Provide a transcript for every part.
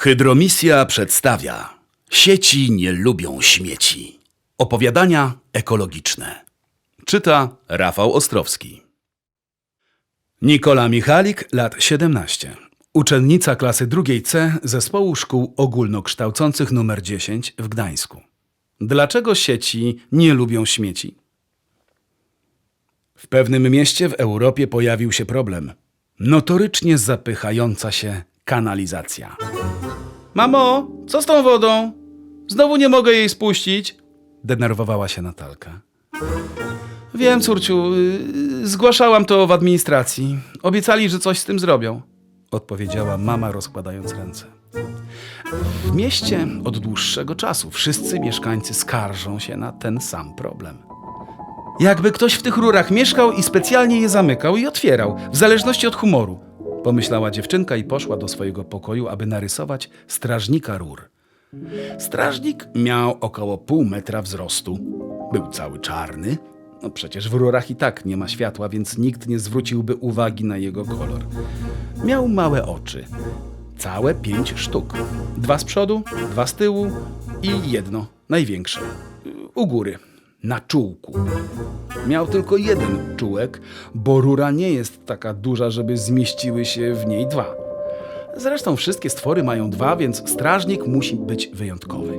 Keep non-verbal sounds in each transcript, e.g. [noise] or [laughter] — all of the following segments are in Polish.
Hydromisja przedstawia Sieci nie lubią śmieci. Opowiadania ekologiczne. Czyta Rafał Ostrowski. Nikola Michalik, lat 17. Uczennica klasy drugiej C Zespołu Szkół Ogólnokształcących nr 10 w Gdańsku. Dlaczego sieci nie lubią śmieci? W pewnym mieście w Europie pojawił się problem. Notorycznie zapychająca się kanalizacja. Mamo, co z tą wodą? Znowu nie mogę jej spuścić. Denerwowała się Natalka. Wiem, córciu, yy, zgłaszałam to w administracji. Obiecali, że coś z tym zrobią. Odpowiedziała mama, rozkładając ręce. W mieście od dłuższego czasu wszyscy mieszkańcy skarżą się na ten sam problem. Jakby ktoś w tych rurach mieszkał i specjalnie je zamykał i otwierał, w zależności od humoru. Pomyślała dziewczynka i poszła do swojego pokoju, aby narysować strażnika rur. Strażnik miał około pół metra wzrostu. Był cały czarny. No przecież w rurach i tak nie ma światła, więc nikt nie zwróciłby uwagi na jego kolor. Miał małe oczy. Całe pięć sztuk. Dwa z przodu, dwa z tyłu i jedno, największe. U góry, na czółku. Miał tylko jeden czułek, bo rura nie jest taka duża, żeby zmieściły się w niej dwa. Zresztą wszystkie stwory mają dwa, więc strażnik musi być wyjątkowy.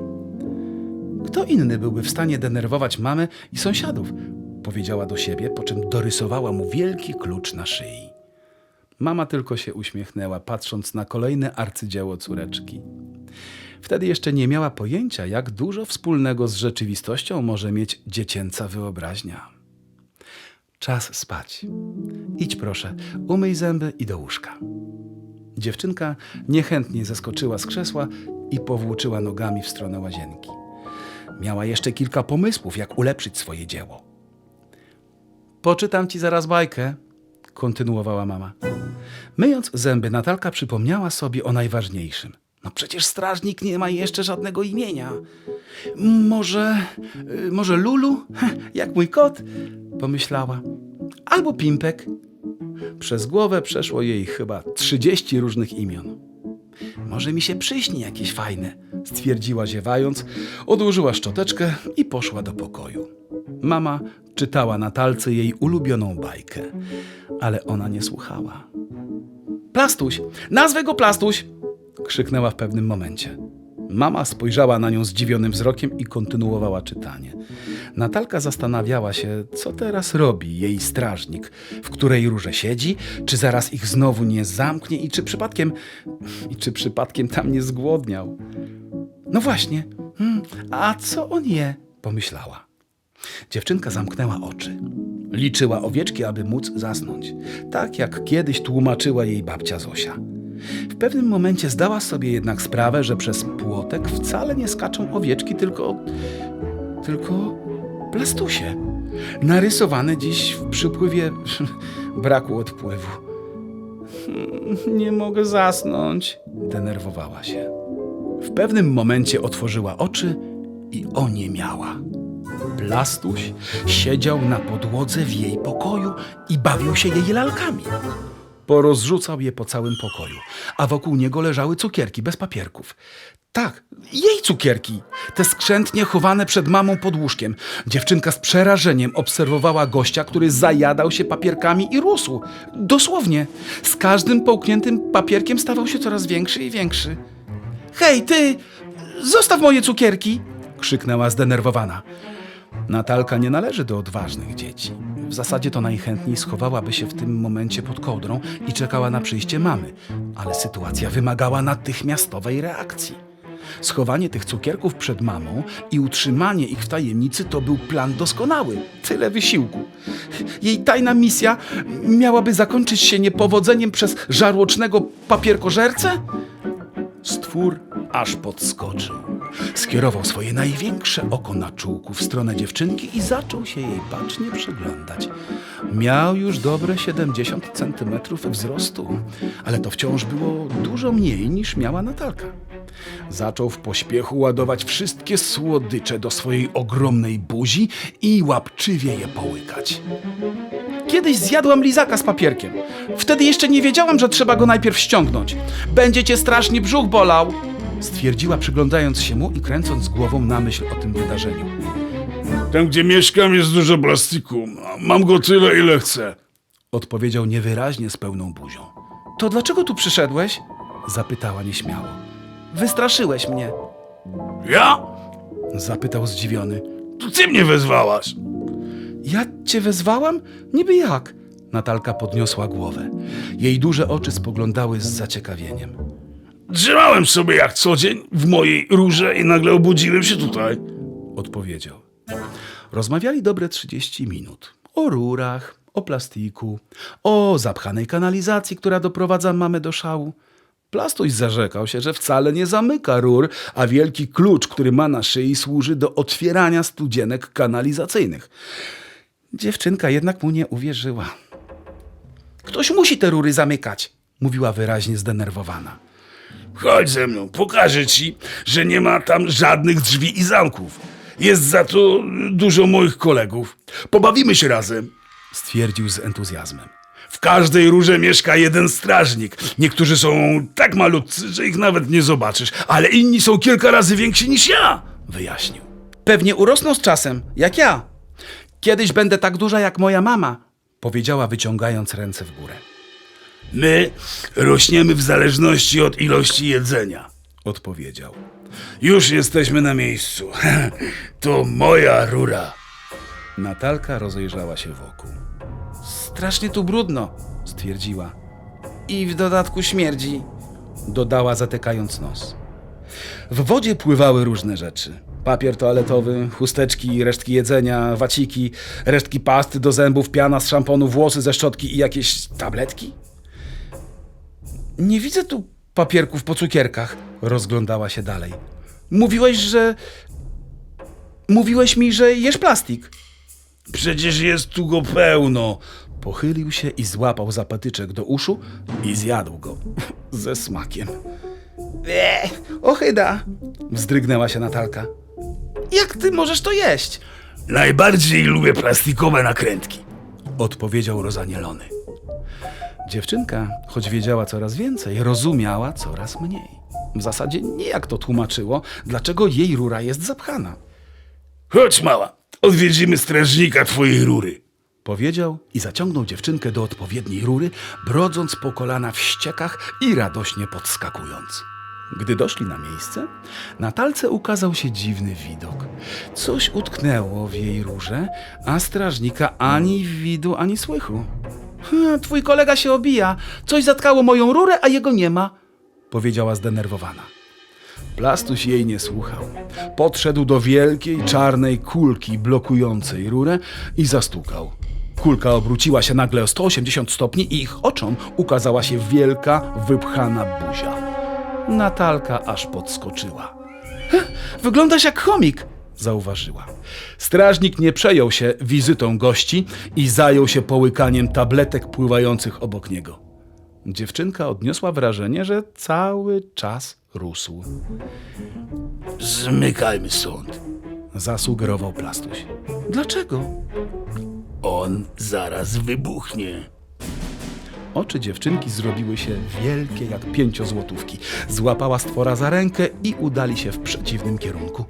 Kto inny byłby w stanie denerwować mamę i sąsiadów? Powiedziała do siebie, po czym dorysowała mu wielki klucz na szyi. Mama tylko się uśmiechnęła, patrząc na kolejne arcydzieło córeczki. Wtedy jeszcze nie miała pojęcia, jak dużo wspólnego z rzeczywistością może mieć dziecięca wyobraźnia. Czas spać. Idź proszę, umyj zęby i do łóżka. Dziewczynka niechętnie zeskoczyła z krzesła i powłóczyła nogami w stronę łazienki. Miała jeszcze kilka pomysłów, jak ulepszyć swoje dzieło. Poczytam ci zaraz bajkę, kontynuowała mama. Myjąc zęby, Natalka przypomniała sobie o najważniejszym. No przecież strażnik nie ma jeszcze żadnego imienia. Może, y, może Lulu, [laughs] jak mój kot, pomyślała. Albo Pimpek. Przez głowę przeszło jej chyba 30 różnych imion. Może mi się przyśni jakieś fajne, stwierdziła ziewając, odłożyła szczoteczkę i poszła do pokoju. Mama czytała na talce jej ulubioną bajkę, ale ona nie słuchała. Plastuś! Nazwę go Plastuś! Krzyknęła w pewnym momencie. Mama spojrzała na nią zdziwionym wzrokiem i kontynuowała czytanie. Natalka zastanawiała się, co teraz robi jej strażnik, w której rurze siedzi, czy zaraz ich znowu nie zamknie i czy przypadkiem i czy przypadkiem tam nie zgłodniał. No właśnie, hmm, a co on je? pomyślała. Dziewczynka zamknęła oczy. Liczyła owieczki, aby móc zasnąć, tak jak kiedyś tłumaczyła jej babcia Zosia. W pewnym momencie zdała sobie jednak sprawę, że przez płotek wcale nie skaczą owieczki, tylko. tylko plastusie. Narysowane dziś w przypływie [laughs] braku odpływu. Nie mogę zasnąć, denerwowała się. W pewnym momencie otworzyła oczy i oniemiała. Plastuś siedział na podłodze w jej pokoju i bawił się jej lalkami. Porozrzucał je po całym pokoju, a wokół niego leżały cukierki bez papierków. Tak, jej cukierki, te skrzętnie chowane przed mamą pod łóżkiem. Dziewczynka z przerażeniem obserwowała gościa, który zajadał się papierkami i rósł. Dosłownie, z każdym połkniętym papierkiem stawał się coraz większy i większy. Hej, ty! Zostaw moje cukierki! krzyknęła zdenerwowana. Natalka nie należy do odważnych dzieci. W zasadzie to najchętniej schowałaby się w tym momencie pod kołdrą i czekała na przyjście mamy, ale sytuacja wymagała natychmiastowej reakcji. Schowanie tych cukierków przed mamą i utrzymanie ich w tajemnicy to był plan doskonały. Tyle wysiłku. Jej tajna misja miałaby zakończyć się niepowodzeniem przez żarłocznego papierkożercę? Stwór aż podskoczył. Skierował swoje największe oko na czółku w stronę dziewczynki i zaczął się jej bacznie przyglądać. Miał już dobre 70 centymetrów wzrostu, ale to wciąż było dużo mniej niż miała Natalka. Zaczął w pośpiechu ładować wszystkie słodycze do swojej ogromnej buzi i łapczywie je połykać. Kiedyś zjadłam lizaka z papierkiem. Wtedy jeszcze nie wiedziałam, że trzeba go najpierw ściągnąć. Będzie cię strasznie brzuch bolał, stwierdziła przyglądając się mu i kręcąc głową na myśl o tym wydarzeniu. Tam, gdzie mieszkam, jest dużo plastiku. Mam go tyle, ile chcę. Odpowiedział niewyraźnie z pełną buzią. To dlaczego tu przyszedłeś? Zapytała nieśmiało. Wystraszyłeś mnie. Ja? Zapytał zdziwiony. To ty mnie wezwałaś. Ja cię wezwałam? Niby jak? Natalka podniosła głowę. Jej duże oczy spoglądały z zaciekawieniem. Drzemałem sobie jak co dzień w mojej rurze i nagle obudziłem się tutaj. Odpowiedział. Rozmawiali dobre 30 minut. O rurach, o plastiku, o zapchanej kanalizacji, która doprowadza mamę do szału. Plastuś zarzekał się, że wcale nie zamyka rur, a wielki klucz, który ma na szyi, służy do otwierania studzienek kanalizacyjnych. Dziewczynka jednak mu nie uwierzyła. Ktoś musi te rury zamykać, mówiła wyraźnie zdenerwowana. Chodź ze mną, pokażę ci, że nie ma tam żadnych drzwi i zamków. Jest za to dużo moich kolegów. Pobawimy się razem. Stwierdził z entuzjazmem. W każdej rurze mieszka jeden strażnik. Niektórzy są tak malutcy, że ich nawet nie zobaczysz, ale inni są kilka razy więksi niż ja. wyjaśnił. Pewnie urosną z czasem, jak ja. Kiedyś będę tak duża jak moja mama, powiedziała wyciągając ręce w górę. My rośniemy w zależności od ilości jedzenia. Odpowiedział. Już jesteśmy na miejscu. [laughs] To moja rura. Natalka rozejrzała się wokół. Strasznie tu brudno, stwierdziła. I w dodatku śmierdzi, dodała zatykając nos. W wodzie pływały różne rzeczy. Papier toaletowy, chusteczki, resztki jedzenia, waciki, resztki pasty do zębów, piana z szamponu, włosy ze szczotki i jakieś tabletki. Nie widzę tu papierków po cukierkach, rozglądała się dalej. Mówiłeś, że... Mówiłeś mi, że jesz plastik. Przecież jest tu go pełno. Pochylił się i złapał za patyczek do uszu i zjadł go [laughs] ze smakiem. Eee, ochyda! Wzdrygnęła się Natalka. Jak ty możesz to jeść? Najbardziej lubię plastikowe nakrętki. Odpowiedział rozanielony. Dziewczynka, choć wiedziała coraz więcej, rozumiała coraz mniej. W zasadzie nie jak to tłumaczyło, dlaczego jej rura jest zapchana. Chodź, mała, odwiedzimy strażnika twojej rury. Powiedział i zaciągnął dziewczynkę do odpowiedniej rury, brodząc po kolana w ściekach i radośnie podskakując. Gdy doszli na miejsce, na talce ukazał się dziwny widok. Coś utknęło w jej rurze, a strażnika ani widu, ani słychu. "Hm, Twój kolega się obija. Coś zatkało moją rurę, a jego nie ma, powiedziała zdenerwowana. Plastuś jej nie słuchał. Podszedł do wielkiej czarnej kulki blokującej rurę i zastukał. Kulka obróciła się nagle o 180 stopni i ich oczom ukazała się wielka, wypchana buzia. Natalka aż podskoczyła. Wyglądasz jak chomik, zauważyła. Strażnik nie przejął się wizytą gości i zajął się połykaniem tabletek pływających obok niego. Dziewczynka odniosła wrażenie, że cały czas rósł. Zmykajmy stąd. Zasugerował Plastuś. Dlaczego? On zaraz wybuchnie. Oczy dziewczynki zrobiły się wielkie jak pięciozłotówki. Złapała stwora za rękę i udali się w przeciwnym kierunku.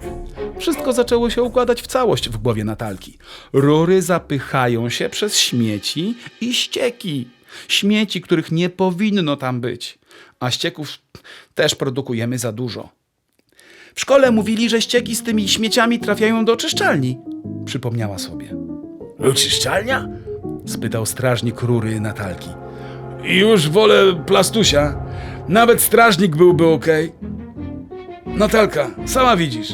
Wszystko zaczęło się układać w całość w głowie Natalki. Rury zapychają się przez śmieci i ścieki. Śmieci, których nie powinno tam być. A ścieków też produkujemy za dużo. W szkole mówili, że ścieki z tymi śmieciami trafiają do czyszczalni. Przypomniała sobie. Oczyszczalnia? Spytał strażnik rury Natalki. Już wolę plastusia. Nawet strażnik byłby okej. Natalka, sama widzisz.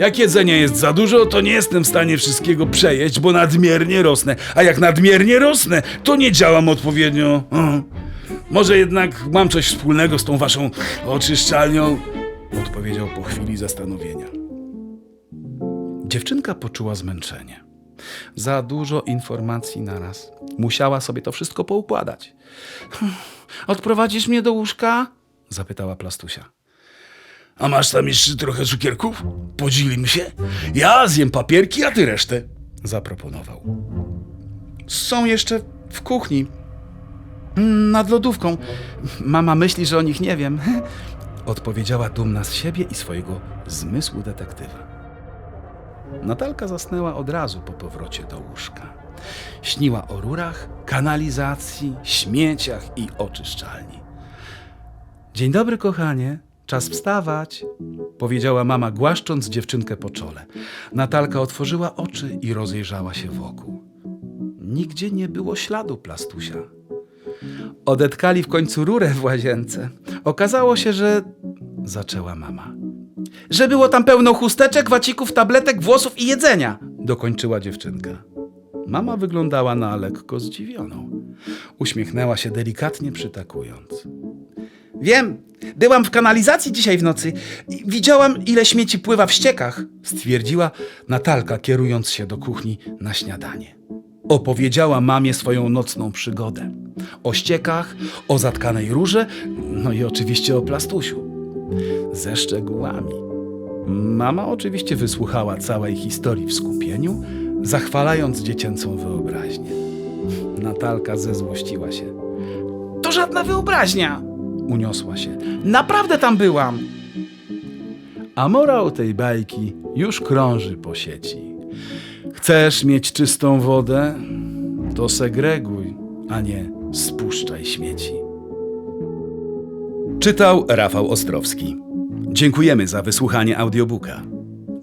Jak jedzenia jest za dużo, to nie jestem w stanie wszystkiego przejeść, bo nadmiernie rosnę. A jak nadmiernie rosnę, to nie działam odpowiednio. Mhm. Może jednak mam coś wspólnego z tą waszą oczyszczalnią? odpowiedział po chwili zastanowienia. Dziewczynka poczuła zmęczenie. Za dużo informacji naraz. Musiała sobie to wszystko poukładać. Odprowadzisz mnie do łóżka? zapytała Plastusia. A masz tam jeszcze trochę cukierków? Podzielimy się? Ja zjem papierki, a ty resztę. Zaproponował. Są jeszcze w kuchni. Nad lodówką. Mama myśli, że o nich nie wiem. [laughs] odpowiedziała dumna z siebie i swojego zmysłu detektywa. Natalka zasnęła od razu po powrocie do łóżka. Śniła o rurach, kanalizacji, śmieciach i oczyszczalni. Dzień dobry, kochanie. Czas wstawać, powiedziała mama, głaszcząc dziewczynkę po czole. Natalka otworzyła oczy i rozejrzała się wokół. Nigdzie nie było śladu plastusia. Odetkali w końcu rurę w łazience. Okazało się, że. zaczęła mama. Że było tam pełno chusteczek, wacików, tabletek, włosów i jedzenia, dokończyła dziewczynka. Mama wyglądała na lekko zdziwioną. Uśmiechnęła się delikatnie przytakując. Wiem, byłam w kanalizacji dzisiaj w nocy. i Widziałam, ile śmieci pływa w ściekach, stwierdziła Natalka, kierując się do kuchni na śniadanie. Opowiedziała mamie swoją nocną przygodę. O ściekach, o zatkanej rurze, no i oczywiście o plastusiu. Ze szczegółami. Mama oczywiście wysłuchała całej historii w skupieniu, zachwalając dziecięcą wyobraźnię. Natalka zezłościła się. To żadna wyobraźnia! Uniosła się. Naprawdę tam byłam! A morał tej bajki już krąży po sieci. Chcesz mieć czystą wodę? To segreguj, a nie spuszczaj śmieci. Czytał Rafał Ostrowski. Dziękujemy za wysłuchanie audiobooka.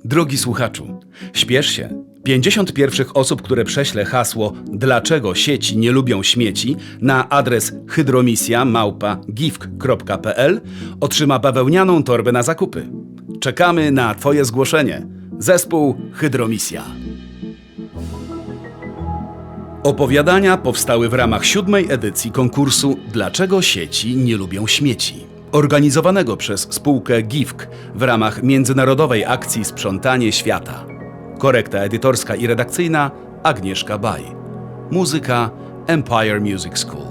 Drogi słuchaczu, śpiesz się. 50 pierwszych osób, które prześlę hasło Dlaczego sieci nie lubią śmieci na adres hydromisja małpa gifk.pl otrzyma bawełnianą torbę na zakupy. Czekamy na Twoje zgłoszenie. Zespół Hydromisja. Opowiadania powstały w ramach siódmej edycji konkursu Dlaczego sieci nie lubią śmieci? Organizowanego przez spółkę GIFK w ramach międzynarodowej akcji Sprzątanie Świata. Korekta edytorska i redakcyjna Agnieszka Baj. Muzyka Empire Music School.